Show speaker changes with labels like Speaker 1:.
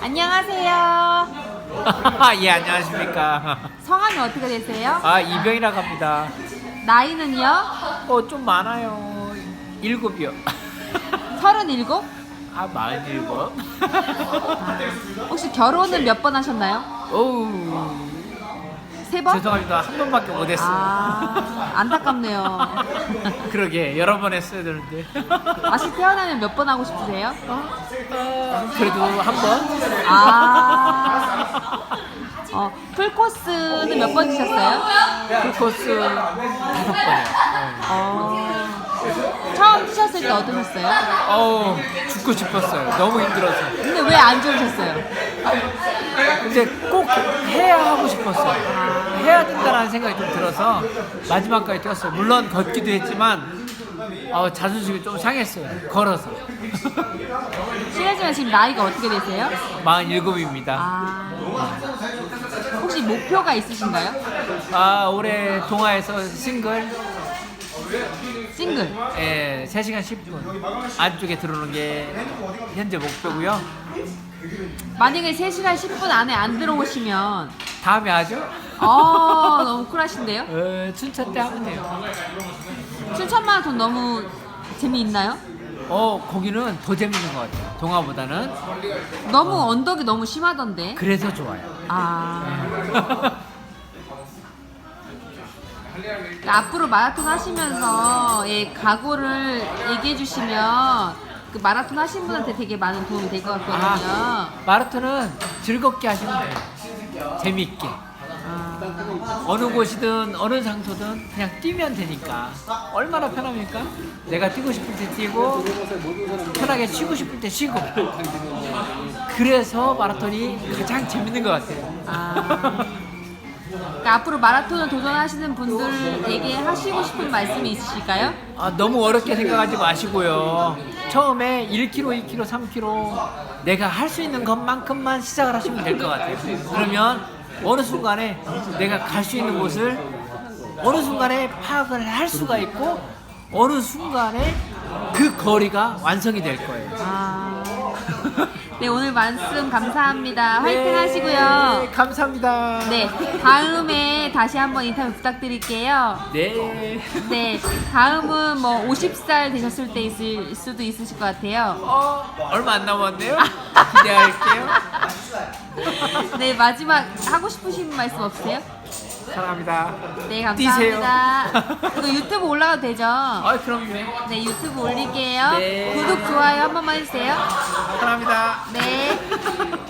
Speaker 1: 안녕하세요. 아, 예 안녕하십니까
Speaker 2: 성함이 어떻게 되세요?
Speaker 1: 아 이병이라고 합니다
Speaker 2: 나이는요?
Speaker 1: 어 좀 많아요 일곱이요
Speaker 2: 37?
Speaker 1: 아 마흔일곱 아,
Speaker 2: 혹시 결혼을 몇 번 하셨나요?
Speaker 1: 어우
Speaker 2: 세 번?
Speaker 1: 죄송합니다. 한 번밖에 못 했어요.
Speaker 2: 아, 안타깝네요.
Speaker 1: 그러게, 여러 번 했어야 되는데.
Speaker 2: 다시 태어나면 몇 번 하고 싶으세요?
Speaker 1: 그래도 한 번?
Speaker 2: 아, 어, 풀코스는 몇번 치셨어요?
Speaker 1: 풀코스 다섯 번이요.
Speaker 2: 어, 때 어떠셨어요?
Speaker 1: 어우, 죽고 싶었어요. 너무 힘들어서.
Speaker 2: 근데 왜 안 좋으셨어요?
Speaker 1: 이제 꼭 해야 하고 싶었어요. 해야 된다는 생각이 좀 들어서 마지막까지 뛰었어요. 물론 걷기도 했지만 어, 자존심이 좀 상했어요. 걸어서.
Speaker 2: 실례지만 지금 나이가 어떻게 되세요?
Speaker 1: 47입니다.
Speaker 2: 아, 혹시 목표가 있으신가요?
Speaker 1: 아, 올해 동아에서 싱글
Speaker 2: 싱글.
Speaker 1: 예, 3시간 10분 안쪽에 들어오는 게 현재 목표고요.
Speaker 2: 만약에 3시간 10분 안에 안 들어오시면
Speaker 1: 다음에 하죠?
Speaker 2: 어, 너무 쿨하신데요?
Speaker 1: 어, 춘천 때 하면 돼요.
Speaker 2: 춘천 마라톤 너무 재미있나요?
Speaker 1: 어, 거기는 더 재밌는 것 같아요. 동아보다는.
Speaker 2: 너무 언덕이 너무 심하던데.
Speaker 1: 그래서 좋아요.
Speaker 2: 아. 그러니까 앞으로 마라톤 하시면서 예, 각오를 얘기해 주시면 그 마라톤 하신 분한테 되게 많은 도움이 될 것 같거든요.
Speaker 1: 아, 마라톤은 즐겁게 하시면 돼요. 재밌게.
Speaker 2: 아,
Speaker 1: 어느 곳이든 어느 장소든 그냥 뛰면 되니까 얼마나 편합니까? 내가 뛰고 싶을 때 뛰고 편하게 쉬고 싶을 때 쉬고 그래서 마라톤이 가장 재밌는 것 같아요.
Speaker 2: 아. 그러니까 앞으로 마라톤을 도전하시는 분들에게 하시고 싶은 말씀이 있으실까요?
Speaker 1: 아, 너무 어렵게 생각하지 마시고요. 처음에 1km, 2km, 3km 내가 할 수 있는 것만큼만 시작을 하시면 될 것 같아요. 그러면 어느 순간에 내가 갈 수 있는 곳을 어느 순간에 파악을 할 수가 있고 어느 순간에 그 거리가 완성이 될 거예요.
Speaker 2: 아. 네, 오늘 말씀 감사합니다. 화이팅
Speaker 1: 네,
Speaker 2: 하시고요.
Speaker 1: 감사합니다.
Speaker 2: 네, 다음에 다시 한번 인터뷰 부탁드릴게요.
Speaker 1: 네.
Speaker 2: 네, 다음은 뭐 50살 되셨을 때 있을 수도 있으실 것 같아요.
Speaker 1: 어, 얼마 안 남았네요. 기대할게요.
Speaker 2: 네, 마지막 하고 싶으신 말씀 없으세요?
Speaker 1: 사랑합니다.
Speaker 2: 네. 감사합니다. 이거 유튜브 올라가도 되죠?
Speaker 1: 아, 그럼요.
Speaker 2: 네, 유튜브 올릴게요.
Speaker 1: 네.
Speaker 2: 구독, 좋아요 한 번만 해주세요.
Speaker 1: 사랑합니다.
Speaker 2: 네.